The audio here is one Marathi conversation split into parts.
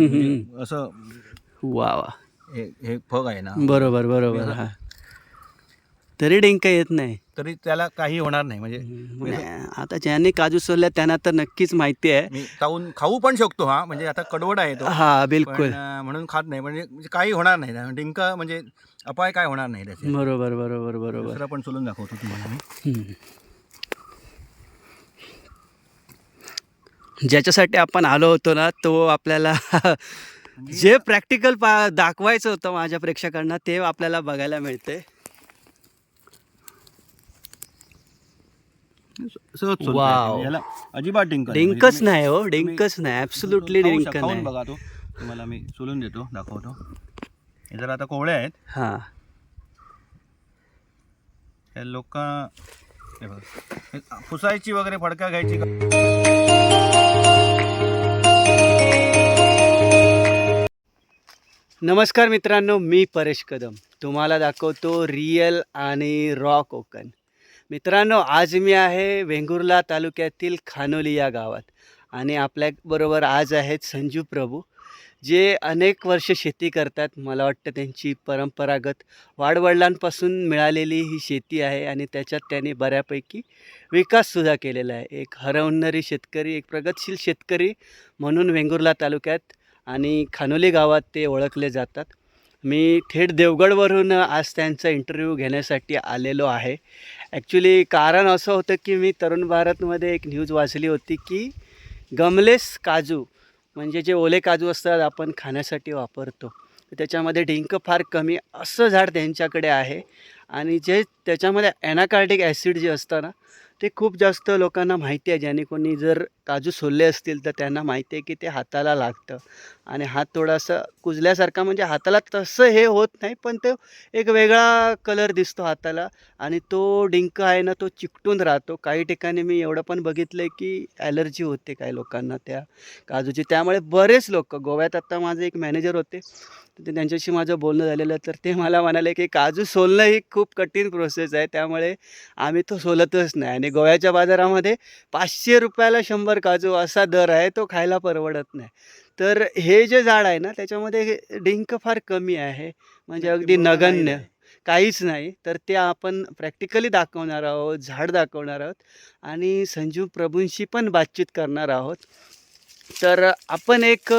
म्हणजे असं वा वा. हे हे फग आहे ना. बरोबर बरोबर हा. तरी डिंक येत नाही. तरी त्याला काही होणार नाही म्हणजे आता ज्यांनी काजू सोलल्या त्यांना तर नक्कीच माहिती आहे. चावून खाऊ पण शकतो हा. म्हणजे आता कडवड आहे तो. हा बिलकुल. म्हणून खात नाही. म्हणजे म्हणजे काही होणार नाही. डिंक म्हणजे अपाय काय होणार नाही त्याचे. बरोबर बरोबर बरोबर. दुसरा पण सोलून दाखवतो तुम्हाला मी. ज्याच्यासाठी आपण आलो होतो ना तो आपल्याला जे प्रॅक्टिकल पा दाखवायचं होतं माझ्या प्रेक्षकांना ते आपल्याला बघायला मिळते. वाव. याला अजिबात डिंक नाही. डिंकच म्हणजे नाही हो तुम्ही- डिंकच नाही ॲब्सुल्युटली खाऊ डिंक शक- खाऊन नाही. बघा तो. तुम्हाला मी सोलून देतो दाखवतो. हे जर आता कोवळे आहेत. हां. हे लोक हे बघा. हे पुसायची वगैरे फडका घ्यायची का नमस्कार मित्रांनो मी परेश कदम. तुम्हाला दाखवतो रियल आणि रॉ कोकण. मित्रांनो आज मी आहे वेंगुर्ला तालुक्यातील खानोली या गावात आणि आपल्याबरोबर आज आहेत संजू प्रभू जे अनेक वर्ष शेती करतात. मला वाटतं त्यांची परंपरागत वाडवडिलांपासून मिळालेली ही शेती आहे आणि त्याच्यात त्यांनी बऱ्यापैकी विकाससुद्धा केलेला आहे. एक हरवणारी शेतकरी एक प्रगतशील शेतकरी म्हणून वेंगुर्ला तालुक्यात आणि खानोली गावात ते ओळखले जातात. मी थेट देवगडवरून आज त्यांचा इंटरव्ह्यू घेण्यासाठी आलेलो आहे. ॲक्च्युली कारण असं होतं की मी तरुण भारतमध्ये एक न्यूज वाचली होती की गमलेस काजू म्हणजे जे ओले काजू असतात आपण खाण्यासाठी वापरतो. त्याच्यामध्ये डिंक फार कमी असं झाड त्यांच्याकडे आहे. आणि जे त्याच्यामध्ये ॲनाकार्टिक ॲसिड जे असतं ना ते खूप जास्त लोकांना माहिती आहे. ज्याने कोणी जर काजू सोलले असतील तर त्यांना माहिती आहे की ते हाताला लागतं. आणि हात थोडासा कुजल्यासारखा म्हणजे हाताला तसं हे होत नाही पण तो एक वेगळा कलर दिसतो हाताला आणि तो डिंक आहे ना तो चिकटून राहतो. काही ठिकाणी मी एवढं पण बघितलं आहे की ॲलर्जी होते काही लोकांना त्या काजूची. त्यामुळे बरेच लोक गोव्यात आत्ता माझे एक मॅनेजर होते तर ते त्यांच्याशी माझं बोलणं झालेलं तर ते मला म्हणाले की काजू सोलणं ही खूप कठीण प्रोसेस आहे त्यामुळे आम्ही तो सोलतच नाही. आणि गोव्याच्या बाजारामध्ये पाचशे रुपयाला शंभर काजू असा दर आहे तो खायला परवडत नाही. तर हे जे झाड आहे ना त्याच्यामध्ये डिंक फार कमी आहे. म्हणजे अगदी नगण्य. काहीच नाही. तर ते आपण प्रॅक्टिकली दाखवणार आहोत झाड दाखवणार आहोत. आणि संजीव प्रभूंशी पण बातचीत करणार आहोत. तर आपण एक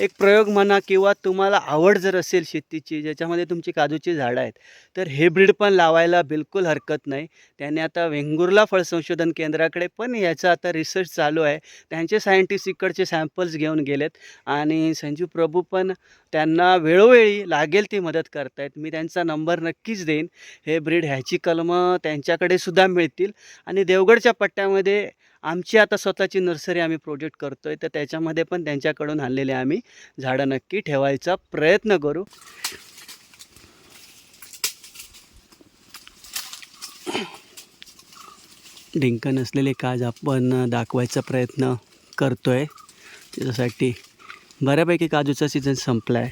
एक प्रयोग म्हणा किंवा तुम्हाला आवड जर असेल शेतीची ज्याच्यामध्ये तुमची काजूची झाडं आहेत तर हे ब्रीड पण लावायला बिलकुल हरकत नाही. त्याने आता वेंगुर्ला फळ संशोधन केंद्राकडे पण याचा आता रिसर्च चालू आहे. त्यांचे सायंटिस्ट इकडचे सॅम्पल्स घेऊन गेलेत आणि संजू प्रभू पण त्यांना वेळोवेळी लागेल ती मदत करतायत. मी त्यांचा नंबर नक्कीच देईन. हे ब्रीड ह्याची कलमं त्यांच्याकडे सुद्धा मिळतील. आणि देवगडच्या पट्ट्यामध्ये आमची आता स्वतःची नर्सरी आम्ही प्रोजेक्ट करतो आहे तर त्याच्यामध्ये पण त्यांच्याकडून आणलेले आम्ही झाडं नक्की ठेवायचा प्रयत्न करू. डिंक नसलेले काज आपण दाखवायचा प्रयत्न करतो आहे त्याच्यासाठी बऱ्यापैकी काजूचा सीझन संपला आहे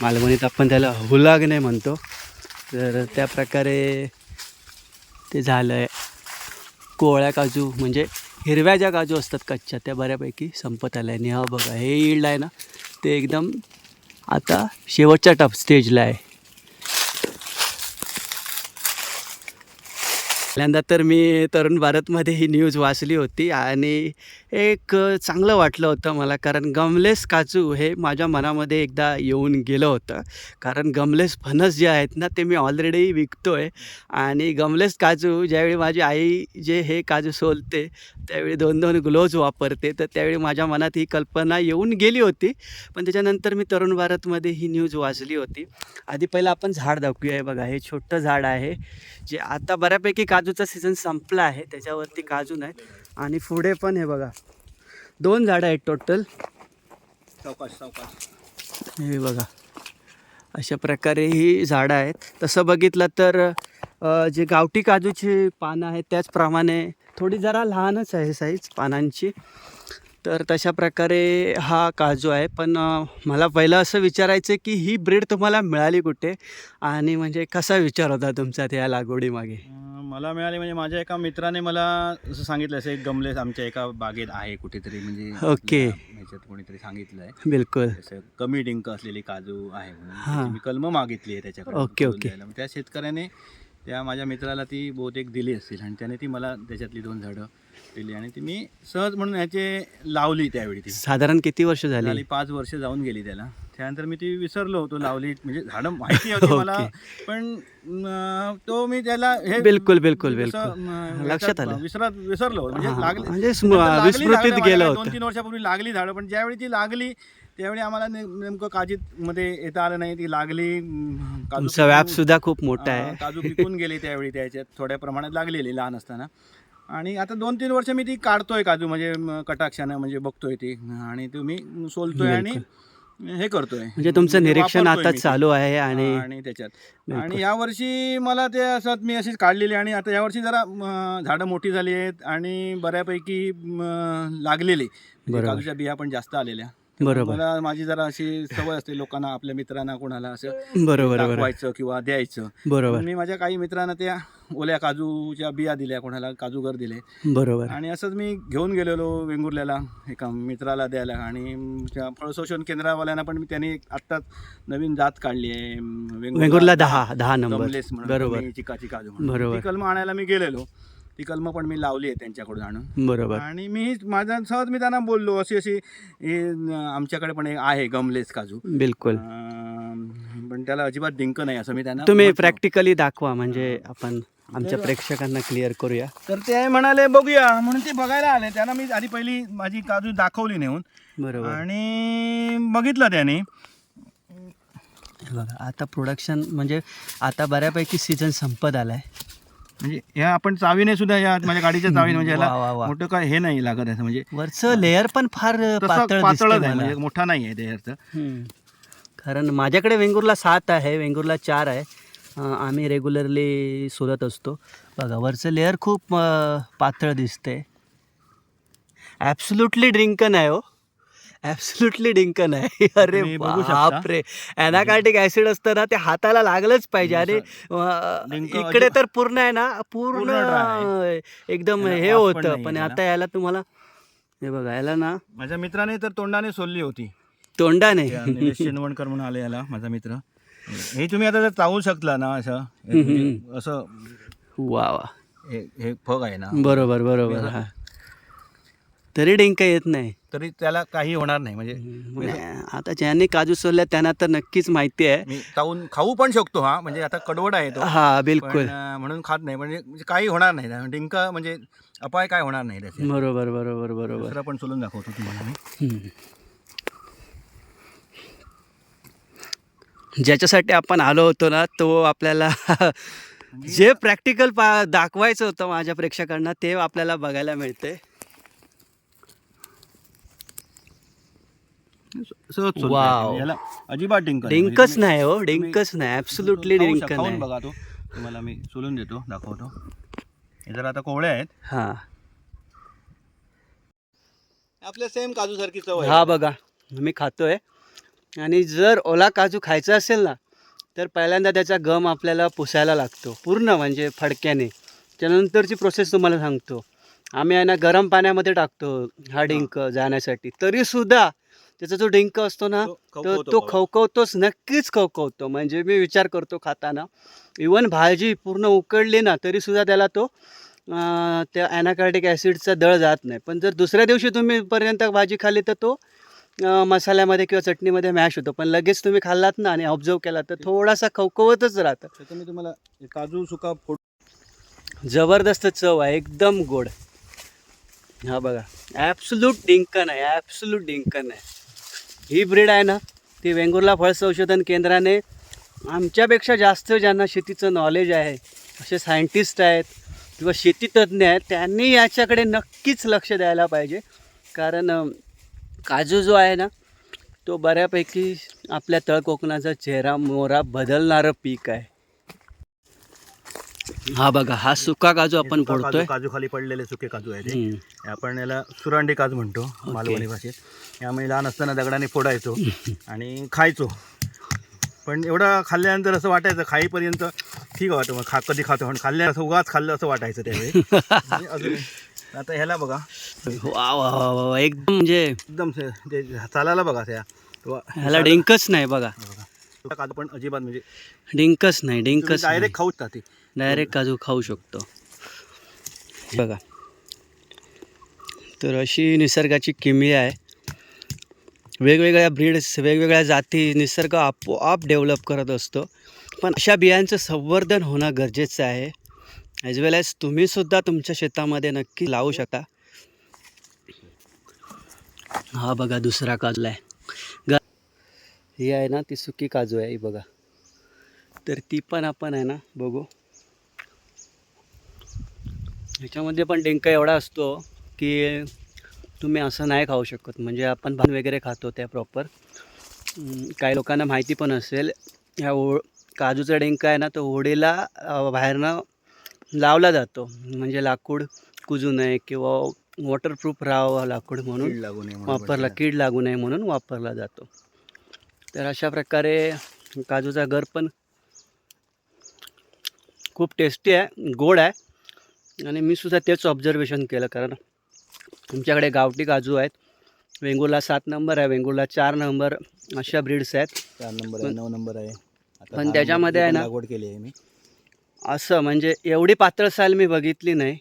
मालवणीत आपण त्याला हुलागणे म्हणतो. तर त्या प्रकारे ते झालं आहे कोवळ्या काजू म्हणजे हिरव्या ज्या काजू असतात कच्च्या त्या बऱ्यापैकी संपत आल्या. आणि हा बघा हे इल्ड आहे ना ते एकदम आता शेवटच्या टप स्टेजला आहे. पहिल्यांदा तर मी तरुण भारतमध्ये ही न्यूज वाचली होती आणि एक चांगलं वाटलं होतं मला कारण गमलेस काजू हे माझ्या मनामध्ये एकदा येऊन गेलं होतं. कारण गमलेस फणस जे आहेत ना ते मी ऑलरेडी विकतो आहे आणि गमलेस काजू ज्यावेळी माझी आई जे हे काजू सोलते त्यावेळी दोन दोन ग्लोव्ज वापरते तर त्यावेळी माझ्या मनात ही कल्पना येऊन गेली होती. पण त्याच्यानंतर मी तरुण भारतमध्ये ही न्यूज वाचली होती. आधी पहिलं आपण झाड दाखवूया. बघा हे छोटं झाड आहे जे आता बऱ्यापैकी काजूचा सीझन संपला आहे त्याच्यावरती काजू नाही आणि पुढे पण हे बघा दोन झाडं आहेत टोटल. हे बघा अशा प्रकारे ही झाडं आहेत. तसं बघितलं तर जे गावठी काजूची पानं आहेत त्याचप्रमाणे थोडी जरा लहानच आहे साईज पानांची. तर तशा प्रकारे हा काजू आहे पण मला पहिलं असं विचारायचं आहे की ही ब्रीड तुम्हाला मिळाली कुठे आणि म्हणजे कसा विचार होता तुमचा त्या लागवडीमागे मला मिळाले म्हणजे माझ्या एका मित्राने मला असं सांगितलं असं एक गमलेस आमच्या एका बागेत आहे कुठेतरी म्हणजे ओके. ह्याच्यात कोणीतरी सांगितलं आहे बिलकुल असं कमी डिंक असलेली काजू आहे म्हणून. त्याची मी कलम मागितली आहे त्याच्याकडे ओके, ओके. द्यायला. मग त्या शेतकऱ्याने त्या माझ्या मित्राला ती बहुतेक दिली असतील आणि त्याने ती मला त्याच्यातली दोन झाडं दिली आणि ती मी सहज म्हणून ह्याचे लावली त्यावेळी ती साधारण किती वर्ष झाली पाच वर्ष जाऊन गेली त्याला त्यानंतर मी ती विसरलो होतो लावली म्हणजे झाडं माहिती होती मला. पण तो मी त्याला हे बिलकुल, बिलकुल, बिलकुल. लक्षात आलं. विसरत विसरलो म्हणजे लागली म्हणजे लागली विस्मृतीत झाडं गेलं. दोन तीन वर्षापूर्वी लागली झाडं पण ज्यावेळी ती लागली त्यावेळी आम्हाला ने- नेमकं काजीत मध्ये येता आलं नाही ती लागली अं, काजू तुमचा व्याप पिकून- सुद्धा खूप मोठा अं, आहे. काजू पिकून गेली त्यावेळी त्याच्यात थोड्या प्रमाणात लागलेली लहान असताना. आणि आता दोन तीन वर्ष मी ती काढतोय काजू म्हणजे म, कटाक्षानं म्हणजे बघतोय ती. आणि तुम्ही सोलतोय आणि हे करतोय. म्हणजे तुमचं म्हणजे निरीक्षण वापरतोय आता मी. ते. चालू आहे आणि आणि त्याच्यात. बिलकुल. आणि या वर्षी मला ते असं मी अशीच काढलेली आणि आता यावर्षी जरा म, झाडं मोठी झाली आहेत आणि बऱ्यापैकी म, लागलेली. म्हणजे बरोबर. काजूच्या बिया पण जास्त आलेल्या. बरोबर. मला माझी जरा अशी सवय असते लोकांना आपल्या मित्रांना कोणाला असं बरोबर बरोबर. दाखवायचं किंवा द्यायचं. बरोबर. मी माझ्या काही मित्रांना त्या ओल्या काजूच्या बिया दिल्या कोणाला काजूगर दिले. बरोबर. आणि असंच मी घेऊन गेलेलो वेंगुर्ल्याला एका मित्राला द्यायला. आणि त्या फळसंशोधन केंद्रावाल्यांना पण मी त्यांनी आत्ताच नवीन जात काढली आहे वेंगुर्ला दहा दहा नंबर. म्हणून बरोबर. चिकाची काजू म्हणून. बरोबर. ती कलमं आणायला मी गेलेलो. ती कलमं पण मी लावली आहे त्यांच्याकडून आणून. बरोबर. आणि मी माझ्या सहज मी त्यांना बोललो अशी अशी आमच्याकडे पण एक आहे गमलेस काजू. बिलकुल. पण त्याला अजिबात डिंक नाही असं मी त्यांना तुम्ही. प्रॅक्टिकली दाखवा म्हणजे आपण आमच्या प्रेक्षकांना क्लिअर करूया. तर ते म्हणाले बघूया. म्हणून ते बघायला आले. त्यांना मी आधी पहिली माझी काजू दाखवली नेऊन. बरोबर. आणि बघितलं त्याने. बघा आता प्रोडक्शन म्हणजे आता बऱ्यापैकी सीझन संपत आलाय. म्हणजे ह्या आपण चावीने सुद्धा या माझ्या गाडीच्या चावीने म्हणजे वा, वा, याला वा. मोठं काय हे नाही लागत आहे म्हणजे वरचं लेअर पण फार तसं पातळ पातळच आहे मला. म्हणजे मोठा नाही आहे त्याचं हम्म. कारण माझ्याकडे वेंगुर्ला सात आहे वेंगुर्ला चार आहे अं, आम्ही रेग्युलरली सोलत असतो बघा वरचं लेअर खूप अं, पातळ दिसते ॲब्सुल्युटली ड्रिंकन आहे हो ॲब्सुल्युटली ड्रिंकन आहे. अरे. बापरे. अॅनाकार्टिक ॲसिड असतं ना ते हाताला लागलंच पाहिजे. आणि अं, डिंक इकडे तर पूर्ण आहे ना पूर्ण. एकदम हे होतं. पण. आता याला तुम्हाला हे बघा याला ना माझ्या मित्राने तर तोंडाने सोलली होती. तोंडाने. शेनवणकर म्हणून आले याला माझा मित्र. हे तुम्ही आता जर चावू शकला ना असं म्हणजे असं वा वा. हे हे फग आहे ना. बरोबर बरोबर हा. तरी डिंक येत नाही. तरी त्याला काही होणार नाही. म्हणजे नाही, आता ज्यांनी काजू सोलल्या त्यांना तर नक्कीच माहिती आहे. मी चावून खाऊ पण शकतो हा. म्हणजे आता कडवड आहे तो. हा बिलकुल. म्हणून खात नाही. म्हणजे म्हणजे काही होणार नाही. डिंक म्हणजे अपाय काय होणार नाही त्याचे. बरोबर बरोबर बरोबर. पण सोलून दाखवतो तुम्हाला मी. ज्याच्यासाठी आपण आलो होतो ना तो आपल्याला जे प्रॅक्टिकल पा दाखवायचं होतं माझ्या प्रेक्षकांना ते आपल्याला बघायला मिळते सहज. याला अजिबात डिंक नाही. म्हणजे डिंकच तुम्ही- नाही हो डिंकच नाही. ॲब्सुल्युटली खाऊ डिंक शक- खाऊन नाही. बघा तो. तुम्हाला मी सोलून देतो दाखवतो. हे जर आता कोवळे आहेत. हां. आपल्या सेम काजू सारखी चव हा बघा. मी खातोय. आणि जर ओला काजू खायचा असेल ना तर पहिल्यांदा त्याचा गम आपल्याला पुसायला लागतो. पूर्ण म्हणजे फडक्याने. त्यानंतरची प्रोसेस तुम्हाला सांगतो. आम्ही आहे ना गरम पाण्यामध्ये टाकतो हा डिंक जाण्यासाठी. तरीसुद्धा त्याचा जो डिंक असतो ना तो तो. खवखवतोच नक्कीच खवखवतो. म्हणजे मी विचार करतो खाताना. इवन भाजी पूर्ण उकडली ना तरीसुद्धा त्याला तो त्या ॲनाकार्टिक ॲसिडचा दळ जात नाही. पण जर दुसऱ्या दिवशी तुम्ही पर्यंत भाजी खाल्ली तर तो मसाल्यामध्ये किंवा चटणीमध्ये मॅश होतो. पण लगेच तुम्ही खाल्लात ना आणि ऑब्झर्व केला तर थोडासा खवखवतच राहतं. मी तुम्हाला काजू सुका फोड जबरदस्त चव आहे एकदम गोड. हा बघा ॲब्सुल्यूट डिंकन आहे ॲब्सुल्यूट डिंकन आहे ही ब्रीड आहे ना ती वेंगुर्ला फळ संशोधन केंद्राने आमच्यापेक्षा जास्त ज्यांना शेतीचं नॉलेज आहे असे सायंटिस्ट आहेत किंवा शेतीतज्ञ आहेत त्यांनी याच्याकडे नक्कीच लक्ष द्यायला पाहिजे. कारण काजू जो आहे ना तो बऱ्यापैकी आपल्या तळकोकणाचा चेहरा मोहरा बदलणारं पीक आहे. हा बघा हा सुका काजू आपण फोडतोय. काजू- खाली पडलेले सुके काजू आहे ते हम्म. हे आपण याला सुरांडी काजू म्हणतो मालवणी भाषेत. यामुळे लहान असताना दगडाने फोडायचो आणि खायचो. पण एवढं खाल्ल्यानंतर असं वाटायचं खाईपर्यंत ठीक वाटतं. मग खा कधी खातो पण खाल्लं असं उगाच खाल्लं असं वाटायचं त्यावेळी. आणि अजून आता ह्याला बघा. वा. एकदम म्हणजे एकदम ते चालायला बघा त्या. ह्याला डिंकच नाही बघा. बघा. काजू पण अजिबात म्हणजे डिंकच नाही डिंकच डायरेक्ट खाऊच ती डायरेक्ट काजू खाऊ शकतो. बघा. तर अशी निसर्गाची किमया आहे. वेगवेगळ्या ब्रीड्स वेगवेगळ्या जाती निसर्ग आपोआप डेव्हलप करत असतो. पण अशा बियांचं संवर्धन होणं गरजेचं आहे. ॲज वेल ॲज तुम्हीसुद्धा तुमच्या शेतामध्ये नक्की लावू शकता. हा बघा दुसरा काजू आहे. ग ही आहे ना ती सुकी काजू आहे ही बघा. तर ती पण आपण आहे ना बघू. ह्याच्यामध्ये पण डेंका एवढा असतो की तुम्ही असं नाही खाऊ शकत. म्हणजे आपण भान वगैरे खातो त्या प्रॉपर काही लोकांना माहिती पण असेल ह्या ओ काजूचा डेंका आहे ना तो होडीला बाहेरनं लावला जातो. म्हणजे लाकूड कुजू नये किंवा वॉटरप्रूफ राहावं लाकूड म्हणून. लागू नये वापरला. कीड लागू नये म्हणून वापरला जातो. तर अशा प्रकारे काजूचा गर पण खूप टेस्टी आहे गोड आहे. आणि मी सुद्धा तेच ऑब्झर्वेशन केलं कारण तुमच्याकडे गावठी काजू आहेत. वेंगुर्ला सात नंबर आहे वेंगुर्ला चार नंबर अशा ब्रीड्स आहेत. चार नंबर आहे नऊ नंबर आहे. पण त्याच्यामध्ये आहे ना- लागवड केली आहे मी. असं म्हणजे एवढी पातळ साल मी बघितली नाही.